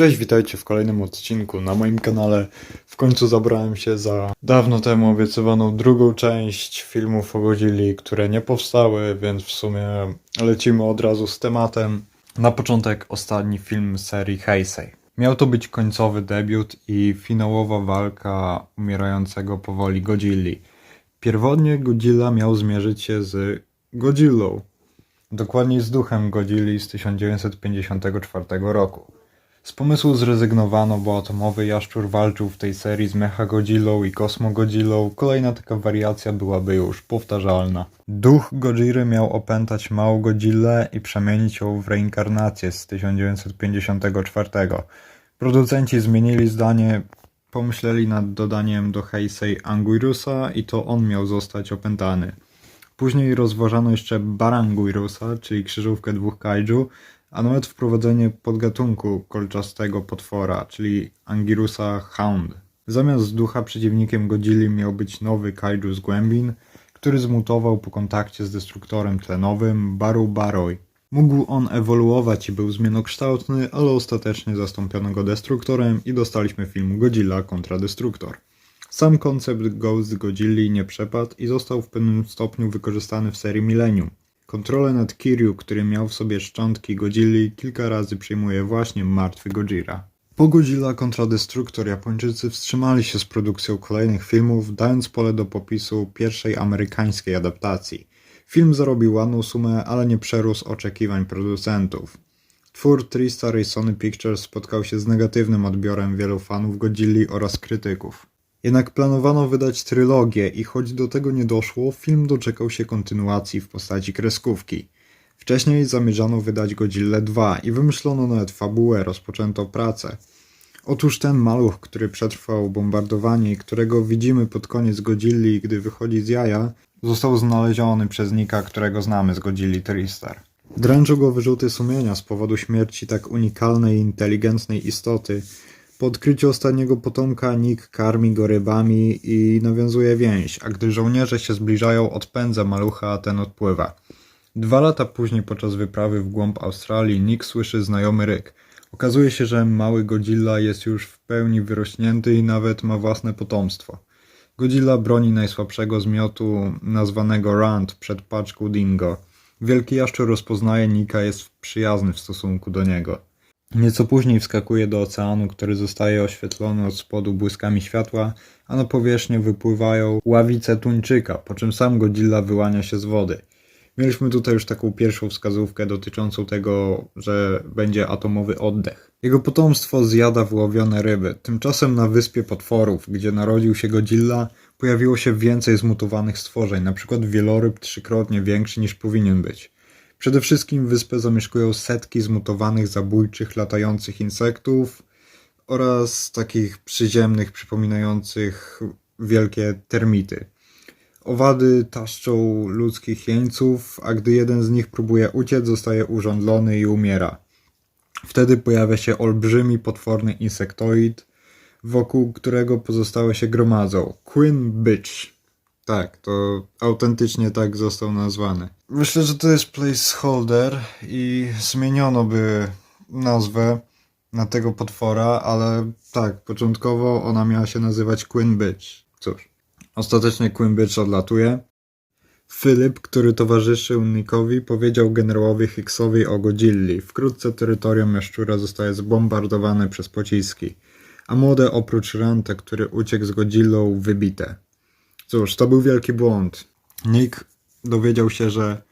Cześć, witajcie w kolejnym odcinku na moim kanale. W końcu zabrałem się za dawno temu obiecywaną drugą część filmów o Godzilli, które nie powstały, więc w sumie lecimy od razu z tematem. Na początek ostatni film serii Heisei. Miał to być końcowy debiut i finałowa walka umierającego powoli Godzilli. Pierwotnie Godzilla miał zmierzyć się z Godzillą, dokładniej z duchem Godzilli z 1954 roku. Z pomysłu zrezygnowano, bo atomowy jaszczur walczył w tej serii z Mechagodzillą i Kosmogodzillą. Kolejna taka wariacja byłaby już powtarzalna. Duch Godziry miał opętać małą Godzillę i przemienić ją w reinkarnację z 1954. Producenci zmienili zdanie, pomyśleli nad dodaniem do Heisei Anguirusa i to on miał zostać opętany. Później rozważano jeszcze Baranguirusa, czyli krzyżówkę dwóch kaiju, a nawet wprowadzenie podgatunku kolczastego potwora, czyli Angirusa Hound. Zamiast ducha przeciwnikiem Godzilli miał być nowy kaiju z głębin, który zmutował po kontakcie z destruktorem tlenowym Baru Baroi. Mógł on ewoluować i był zmienokształtny, ale ostatecznie zastąpiono go destruktorem i dostaliśmy film Godzilla kontra Destruktor. Sam koncept Ghost Godzilli nie przepadł i został w pewnym stopniu wykorzystany w serii Millennium. Kontrolę nad Kiryu, który miał w sobie szczątki Godzilli, kilka razy przejmuje właśnie martwy Gojira. Po Godzilla kontra Destruktor Japończycy wstrzymali się z produkcją kolejnych filmów, dając pole do popisu pierwszej amerykańskiej adaptacji. Film zarobił ładną sumę, ale nie przerósł oczekiwań producentów. Twór TriStar i Sony Pictures spotkał się z negatywnym odbiorem wielu fanów Godzilli oraz krytyków. Jednak planowano wydać trylogię i choć do tego nie doszło, film doczekał się kontynuacji w postaci kreskówki. Wcześniej zamierzano wydać Godzilla 2 i wymyślono nawet fabułę, rozpoczęto pracę. Otóż ten maluch, który przetrwał bombardowanie i którego widzimy pod koniec Godzilli, gdy wychodzi z jaja, został znaleziony przez Nika, którego znamy z Godzilli Tristar. Dręczą go wyrzuty sumienia z powodu śmierci tak unikalnej i inteligentnej istoty, po odkryciu ostatniego potomka Nick karmi go rybami i nawiązuje więź, a gdy żołnierze się zbliżają, odpędza malucha, a ten odpływa. Dwa lata później, podczas wyprawy w głąb Australii, Nick słyszy znajomy ryk. Okazuje się, że mały Godzilla jest już w pełni wyrośnięty i nawet ma własne potomstwo. Godzilla broni najsłabszego z miotu, nazwanego Rand, przed paczką Dingo. Wielki jaszczur rozpoznaje Nika, jest przyjazny w stosunku do niego. Nieco później wskakuje do oceanu, który zostaje oświetlony od spodu błyskami światła, a na powierzchnię wypływają ławice tuńczyka, po czym sam Godzilla wyłania się z wody. Mieliśmy tutaj już taką pierwszą wskazówkę dotyczącą tego, że będzie atomowy oddech. Jego potomstwo zjada wyłowione ryby. Tymczasem na wyspie potworów, gdzie narodził się Godzilla, pojawiło się więcej zmutowanych stworzeń, przykład wieloryb trzykrotnie większy niż powinien być. Przede wszystkim wyspę zamieszkują setki zmutowanych zabójczych latających insektów oraz takich przyziemnych przypominających wielkie termity. Owady taszczą ludzkich jeńców, a gdy jeden z nich próbuje uciec, zostaje urządlony i umiera. Wtedy pojawia się olbrzymi, potworny insektoid, wokół którego pozostałe się gromadzą. Queen Bitch. Tak, to autentycznie tak został nazwany. Myślę, że to jest placeholder i zmieniono by nazwę na tego potwora, ale tak, początkowo ona miała się nazywać Queen Bitch. Cóż, ostatecznie Queen Bitch odlatuje. Philip, który towarzyszył Nickowi, powiedział generałowi Hicksowi o Godzilli. Wkrótce terytorium Jaszczura zostaje zbombardowane przez pociski, a młode oprócz Ranta, który uciekł z Godzillą, wybite. Cóż, to był wielki błąd. Nick dowiedział się, że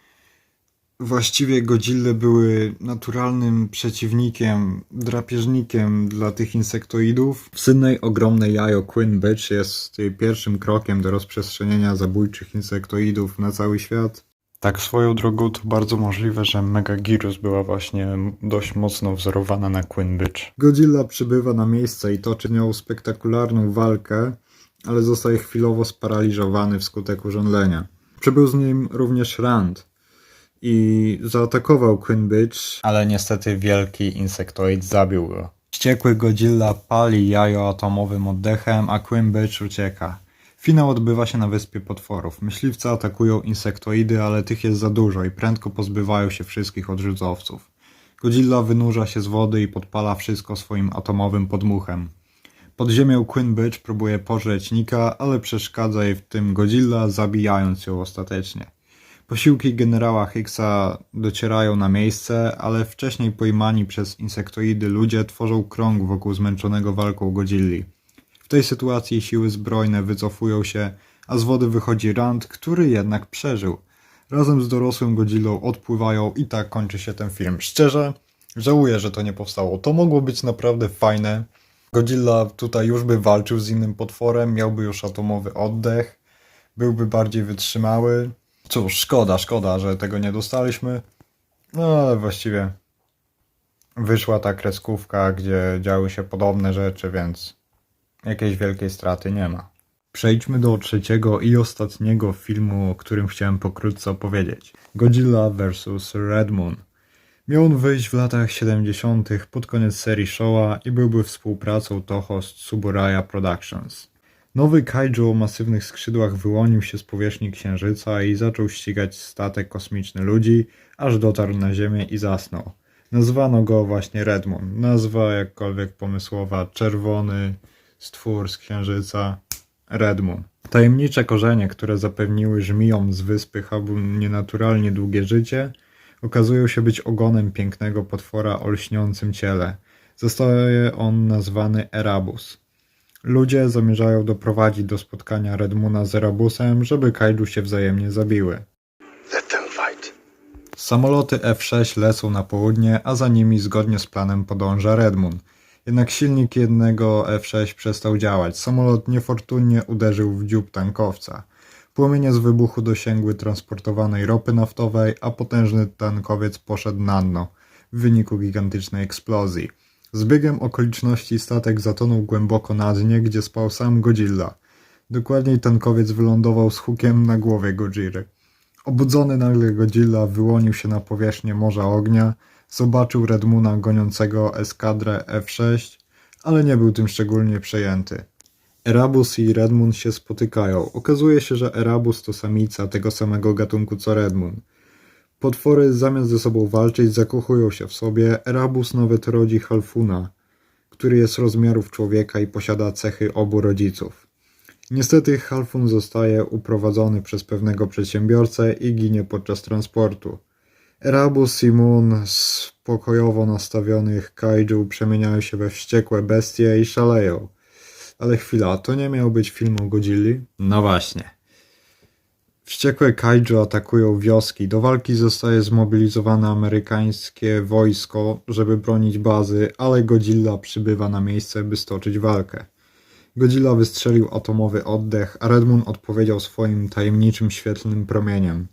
właściwie Godzille były naturalnym przeciwnikiem, drapieżnikiem dla tych insektoidów. W Sydney ogromne jajo Queen Bitch jest pierwszym krokiem do rozprzestrzenienia zabójczych insektoidów na cały świat. Tak swoją drogą to bardzo możliwe, że Megagirus była właśnie dość mocno wzorowana na Queen Bitch. Godzilla przybywa na miejsce i toczy nią spektakularną walkę, ale zostaje chwilowo sparaliżowany wskutek urządlenia. Przybył z nim również Rand i zaatakował Queen Bitch, ale niestety wielki insektoid zabił go. Wściekły Godzilla pali jajo atomowym oddechem, a Queen Bitch ucieka. Finał odbywa się na wyspie potworów. Myśliwcy atakują insektoidy, ale tych jest za dużo i prędko pozbywają się wszystkich odrzucowców. Godzilla wynurza się z wody i podpala wszystko swoim atomowym podmuchem. Pod ziemią Queen Bitch próbuje pożreć Nika, ale przeszkadza jej w tym Godzilla, zabijając ją ostatecznie. Posiłki generała Hicksa docierają na miejsce, ale wcześniej pojmani przez insektoidy ludzie tworzą krąg wokół zmęczonego walką Godzilli. W tej sytuacji siły zbrojne wycofują się, a z wody wychodzi Rand, który jednak przeżył. Razem z dorosłym Godzillą odpływają i tak kończy się ten film. Szczerze, żałuję, że to nie powstało. To mogło być naprawdę fajne. Godzilla tutaj już by walczył z innym potworem, miałby już atomowy oddech, byłby bardziej wytrzymały. Cóż, szkoda, szkoda, że tego nie dostaliśmy. No ale właściwie wyszła ta kreskówka, gdzie działy się podobne rzeczy, więc jakiejś wielkiej straty nie ma. Przejdźmy do trzeciego i ostatniego filmu, o którym chciałem pokrótce opowiedzieć. Godzilla vs. Red Moon. Miał on wyjść w latach 70. pod koniec serii Showa i byłby współpracą Toho z Tsuburaya Productions. Nowy kaiju o masywnych skrzydłach wyłonił się z powierzchni Księżyca i zaczął ścigać statek kosmiczny ludzi, aż dotarł na Ziemię i zasnął. Nazwano go właśnie Red Moon. Nazwa jakkolwiek pomysłowa, czerwony stwór z Księżyca, Red Moon. Tajemnicze korzenie, które zapewniły żmijom z wyspy Habu nienaturalnie długie życie, okazują się być ogonem pięknego potwora o lśniącym ciele. Zostaje on nazwany Erabus. Ludzie zamierzają doprowadzić do spotkania Redmuna z Erabusem, żeby kaiju się wzajemnie zabiły. Samoloty F-6 lecą na południe, a za nimi zgodnie z planem podąża Redmun. Jednak silnik jednego F-6 przestał działać. Samolot niefortunnie uderzył w dziób tankowca. Płomienie z wybuchu dosięgły transportowanej ropy naftowej, a potężny tankowiec poszedł na dno w wyniku gigantycznej eksplozji. Z biegiem okoliczności statek zatonął głęboko na dnie, gdzie spał sam Godzilla. Dokładniej tankowiec wylądował z hukiem na głowie Godziry. Obudzony nagle Godzilla wyłonił się na powierzchnię Morza Ognia, zobaczył Redmuna goniącego eskadrę F-6, ale nie był tym szczególnie przejęty. Erabus i Redmun się spotykają. Okazuje się, że Erabus to samica tego samego gatunku co Redmun. Potwory zamiast ze sobą walczyć zakochują się w sobie. Erabus nawet rodzi Halfuna, który jest rozmiarów człowieka i posiada cechy obu rodziców. Niestety Halfun zostaje uprowadzony przez pewnego przedsiębiorcę i ginie podczas transportu. Erabus i Moon z pokojowo nastawionych kaiju przemieniają się we wściekłe bestie i szaleją. Ale chwila, to nie miał być film o Godzilli? No właśnie. Wściekłe kaiju atakują wioski. Do walki zostaje zmobilizowane amerykańskie wojsko, żeby bronić bazy, ale Godzilla przybywa na miejsce, by stoczyć walkę. Godzilla wystrzelił atomowy oddech, a Redmun odpowiedział swoim tajemniczym świetlnym promieniem.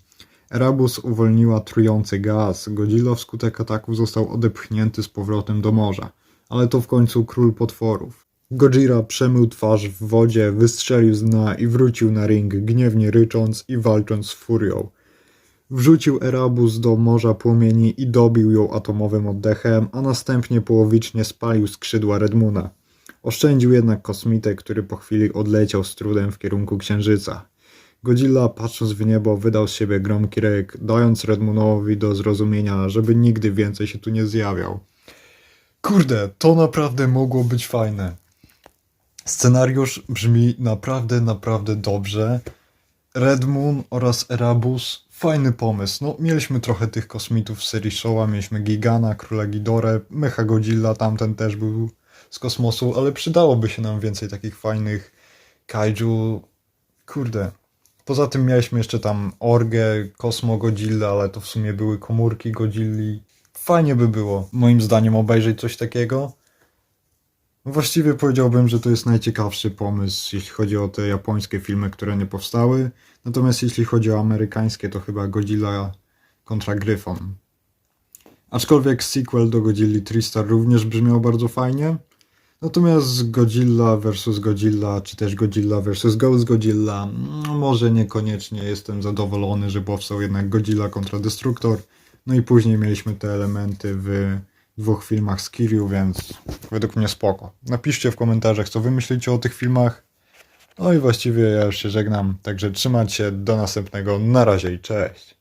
Erabus uwolniła trujący gaz. Godzilla wskutek ataków został odepchnięty z powrotem do morza. Ale to w końcu król potworów. Godzilla przemył twarz w wodzie, wystrzelił z dna i wrócił na ring, gniewnie rycząc i walcząc z furią. Wrzucił Erabus do morza płomieni i dobił ją atomowym oddechem, a następnie połowicznie spalił skrzydła Redmuna. Oszczędził jednak kosmitę, który po chwili odleciał z trudem w kierunku księżyca. Godzilla, patrząc w niebo, wydał z siebie gromki ryk, dając Redmunowi do zrozumienia, żeby nigdy więcej się tu nie zjawiał. Kurde, to naprawdę mogło być fajne. Scenariusz brzmi naprawdę, naprawdę dobrze. Red Moon oraz Erabus, fajny pomysł. No, mieliśmy trochę tych kosmitów z serii Showa, mieliśmy Gigana, Króla Ghidorę, Mecha Godzilla, tamten też był z kosmosu, ale przydałoby się nam więcej takich fajnych kaiju. Kurde. Poza tym mieliśmy jeszcze tam Orgę, Kosmo Godzilla, ale to w sumie były komórki Godzilli. Fajnie by było, moim zdaniem, obejrzeć coś takiego. Właściwie powiedziałbym, że to jest najciekawszy pomysł, jeśli chodzi o te japońskie filmy, które nie powstały. Natomiast jeśli chodzi o amerykańskie, to chyba Godzilla kontra Gryfon. Aczkolwiek sequel do Godzilli Tristar również brzmiał bardzo fajnie. Natomiast Godzilla vs Godzilla, czy też Godzilla vs Ghost Godzilla, mm, może niekoniecznie jestem zadowolony, że powstał jednak Godzilla kontra Destructor. No i później mieliśmy te elementy w dwóch filmach z Kiryu, więc według mnie spoko. Napiszcie w komentarzach, co wy myślicie o tych filmach. No i właściwie ja już się żegnam, także trzymać się, do następnego, na razie i cześć.